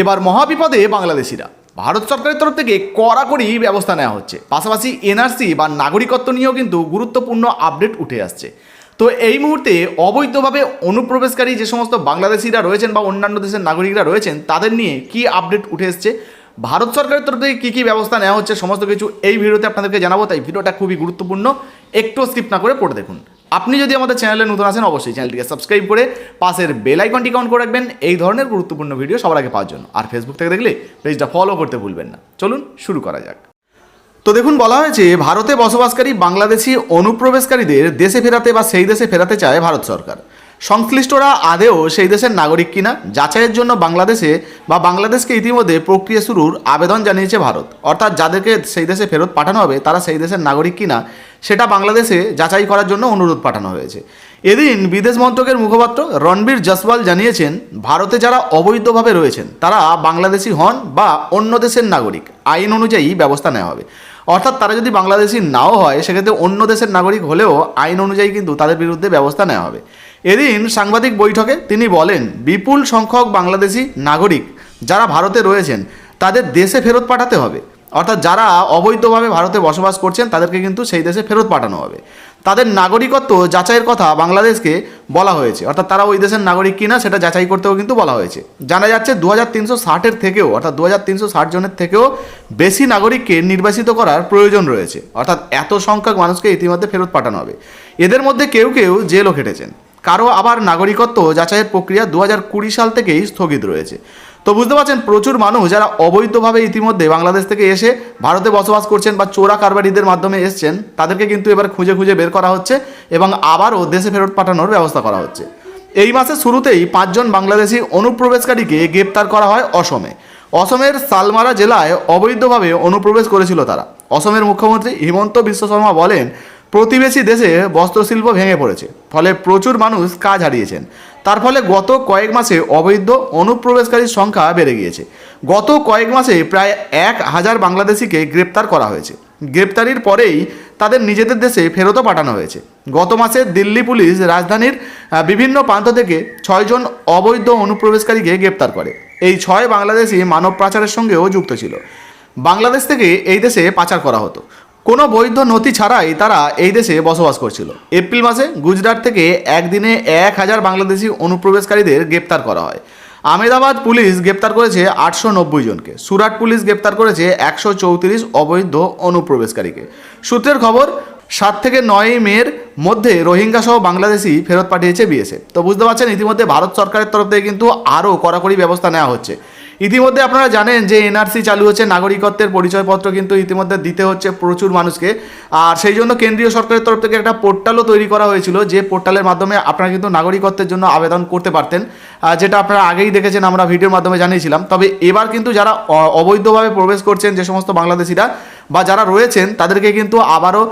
এবার মহাবিপদে বাংলাদেশিরা। ভারত সরকারের তরফ থেকে কড়াকড়ি ব্যবস্থা নেওয়া হচ্ছে। পাশাপাশি এনআরসি বা নাগরিকত্ব নিয়েও কিন্তু গুরুত্বপূর্ণ আপডেট উঠে আসছে। তো এই মুহূর্তে অবৈধভাবে অনুপ্রবেশকারী যে সমস্ত বাংলাদেশিরা রয়েছেন বা অন্যান্য দেশের নাগরিকরা রয়েছেন, তাদের নিয়ে কি আপডেট উঠে এসছে? ভারত সরকারের তরফ থেকে কী কী ব্যবস্থা নেওয়া হচ্ছে? সমস্ত কিছু এই ভিডিওতে আপনাদেরকে জানাব, তাই ভিডিওটা খুবই গুরুত্বপূর্ণ। একটু স্কিপ না করে পড়ে দেখুন। আপনি যদি আমাদের চ্যানেলে নতুন আসেন অবশ্যই চ্যানেলটিকে সাবস্ক্রাইব করে পাশের বেল আইকনটি অন করে রাখবেন। এই ধরনের গুরুত্বপূর্ণ ভিডিও সবার আগে পাওয়ার জন্য। আর ফেসবুক থেকে দেখলে পেজটা ফলো করতে ভুলবেন না। চলুন শুরু করা যাক। তো দেখুন, বলা হয়েছে, ভারতে বসবাসকারী বাংলাদেশি অনুপ্রবেশকারীদের দেশে ফেরাতে বা সেই দেশে ফেরাতে চায় ভারত সরকার। সংশ্লিষ্টরা আদেও সেই দেশের নাগরিক কিনা? যাচাইয়ের জন্য বাংলাদেশে বা বাংলাদেশকে ইতিমধ্যে প্রক্রিয়া শুরুর আবেদন জানিয়েছে ভারত। অর্থাৎ যাদেরকে সেই দেশে ফেরত পাঠানো হবে, তারা সেই দেশের নাগরিক কিনা, সেটা বাংলাদেশে যাচাই করার জন্য অনুরোধ পাঠানো হয়েছে। এদিন বিদেশ মন্ত্রকের মুখপাত্র রণবীর জসওয়াল জানিয়েছেন ভারতে যারা অবৈধভাবে রয়েছেন, তারা বাংলাদেশি হন বা অন্য দেশের নাগরিক, আইন অনুযায়ী ব্যবস্থা নেওয়া হবে। অর্থাৎ তারা যদি বাংলাদেশি নাও হয়, সেক্ষেত্রে অন্য দেশের নাগরিক হলেও আইন অনুযায়ী কিন্তু তাদের বিরুদ্ধে ব্যবস্থা নেওয়া হবে। এদিন সাংবাদিক বৈঠকে তিনি বলেন, বিপুল সংখ্যক বাংলাদেশি নাগরিক যারা ভারতে রয়েছেন, তাদের দেশে ফেরত পাঠাতে হবে। অর্থাৎ যারা অবৈধভাবে ভারতে বসবাস করছেন, তাদেরকে কিন্তু সেই দেশে ফেরত পাঠানো হবে। তাদের নাগরিকত্ব যাচাইয়ের কথা বাংলাদেশকে বলা হয়েছে। অর্থাৎ তারা ওই দেশের নাগরিক কিনা, সেটা যাচাই করতেও কিন্তু বলা হয়েছে। জানা যাচ্ছে দু হাজার তিনশো ষাটের থেকেও, অর্থাৎ দু হাজার তিনশো ষাট জনের থেকেও বেশি নাগরিককে নির্বাচিত করার প্রয়োজন রয়েছে। অর্থাৎ এত সংখ্যক মানুষকে ইতিমধ্যে ফেরত পাঠানো হবে। এদের মধ্যে কেউ কেউ জেলও খেটেছেন। কারও আবার নাগরিকত্ব যাচাইয়ের প্রক্রিয়া দু হাজার কুড়ি সাল থেকেই স্থগিত রয়েছে। তো বুঝতে পারছেন, প্রচুর মানুষ যারা অবৈধভাবে ইতিমধ্যে বাংলাদেশ থেকে এসে ভারতে বসবাস করছেন বা চোরা কারবারিদের মাধ্যমে এসছেন, তাদেরকে কিন্তু এবার খুঁজে খুঁজে বের করা হচ্ছে এবং আবারও দেশে ফেরত পাঠানোর ব্যবস্থা করা হচ্ছে। এই মাসের শুরুতেই পাঁচজন বাংলাদেশি অনুপ্রবেশকারীকে গ্রেপ্তার করা হয় অসমে। অসমের সালমারা জেলায় অবৈধভাবে অনুপ্রবেশ করেছিল তারা। অসমের মুখ্যমন্ত্রী হিমন্ত বিশ্ব শর্মা বলেন প্রতিবেশী দেশে বস্ত্রশিল্প ভেঙে পড়েছে। ফলে প্রচুর মানুষ কাজ হারিয়েছেন। তার ফলে গত কয়েক মাসে অবৈধ অনুপ্রবেশকারীর সংখ্যা বেড়ে গিয়েছে। গত কয়েক মাসে প্রায় এক হাজার বাংলাদেশিকে গ্রেপ্তার করা হয়েছে। গ্রেপ্তারির পরেই তাদের নিজেদের দেশে ফেরতও পাঠানো হয়েছে। গত মাসে দিল্লি পুলিশ রাজধানীর বিভিন্ন প্রান্ত থেকে ছয়জন অবৈধ অনুপ্রবেশকারীকে গ্রেপ্তার করে। এই ছয় বাংলাদেশি মানব পাচারের সঙ্গেও যুক্ত ছিল। বাংলাদেশ থেকে এই দেশে পাচার করা হতো। কোনো বৈধ নথি ছাড়াই তারা এই দেশে বসবাস করছিল। এপ্রিল মাসে গুজরাট থেকে একদিনে এক হাজার বাংলাদেশি অনুপ্রবেশকারীদের গ্রেপ্তার করা হয়। আমেদাবাদ পুলিশ গ্রেপ্তার করেছে আটশো নব্বই জনকে। সুরাট পুলিশ গ্রেপ্তার করেছে একশো চৌত্রিশ অবৈধ অনুপ্রবেশকারীকে। সূত্রের খবর, সাত থেকে নয় মের মধ্যে রোহিঙ্গা সহ বাংলাদেশি ফেরত পাঠিয়েছে বিএসএফ। তো বুঝতে পারছেন, ইতিমধ্যে ভারত সরকারের তরফ থেকে কিন্তু আরও কড়াকড়ি ব্যবস্থা নেওয়া হচ্ছে। ইতিমধ্যে আপনারা জানেন যে এনআরসি চালু হচ্ছে, নাগরিকত্বের পরিচয়পত্র কিন্তু ইতিমধ্যে দিতে হচ্ছে প্রচুর মানুষকে। আর সেই জন্য কেন্দ্রীয় সরকারের তরফ থেকে একটা পোর্টালও তৈরি করা হয়েছিল, যে পোর্টালের মাধ্যমে আপনারা কিন্তু নাগরিকত্বের জন্য আবেদন করতে পারতেন। যেটা আপনারা আগেই দেখেছেন, আমরা ভিডিওর মাধ্যমে জানিয়েছিলাম। তবে এবার কিন্তু যারা অবৈধভাবে প্রবেশ করছেন যে সমস্ত বাংলাদেশিরা বা যারা রয়েছেন, তাদেরকে কিন্তু আবারও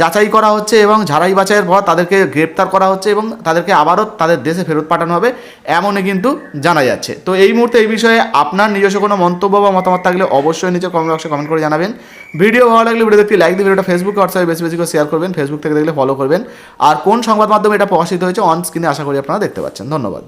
যাচাই করা হচ্ছে এবং ঝাড়াই বাছাইয়ের পর তাদেরকে গ্রেপ্তার করা হচ্ছে এবং তাদেরকে আবারও তাদের দেশে ফেরত পাঠানো হবে এমনই কিন্তু জানা যাচ্ছে। তো এই মুহূর্তে এই বিষয়ে আপনার নিজস্ব কোনো মন্তব্য বা মতামত থাকলে অবশ্যই নিচে কমেন্ট বক্সে কমেন্ট করে জানাবেন। ভিডিও ভালো লাগলে ভিডিও দেখতে লাইক দিয়ে ভিডিওটা ফেসবুকে হোয়াটসঅ্যাপে বেশি বেশি করে শেয়ার করবেন ফেসবুক থেকে দেখলে ফলো করবেন। আর কোন সংবাদ মাধ্যমে এটা প্রকাশিত হয়েছে অন স্ক্রিনে আশা করি আপনারা দেখতে পাচ্ছেন। ধন্যবাদ।